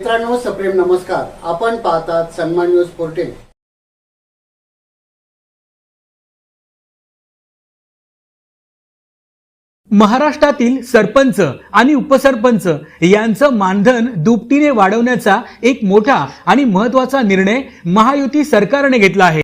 मित्रांनो सप्रेम नमस्कार. आपण पाहतात सन्मान न्यूज पोर्टेल. महाराष्ट्रातील सरपंच आणि उपसरपंच यांचं मानधन दुपटीने वाढवण्याचा एक मोठा आणि महत्त्वाचा निर्णय महायुती सरकारने घेतला आहे.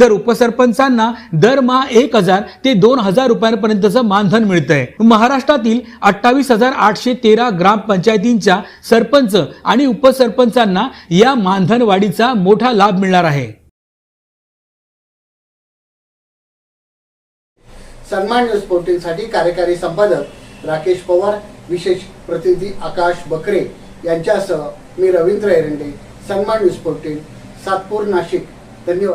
तर उपसरपंचांना दरमहा एक हजार ते दोन हजार रुपयांपर्यंतचं मानधन मिळतंय. महाराष्ट्रातील अठ्ठावीस हजार आठशे तेरा ग्रामपंचायतींच्या सरपंच आणि उपसरपंचांना या मानधन वाढीचा मोठा लाभ मिळणार आहे. सन्मान न्यूज फोर्टीन साठी कार्यकारी संपादक राकेश पवार विशेष प्रतिनिधी आकाश बकरे यांच्यासह मी रवींद्र एरंडे सन्मान न्यूज पोर्टल सातपूर नाशिक. धन्यवाद.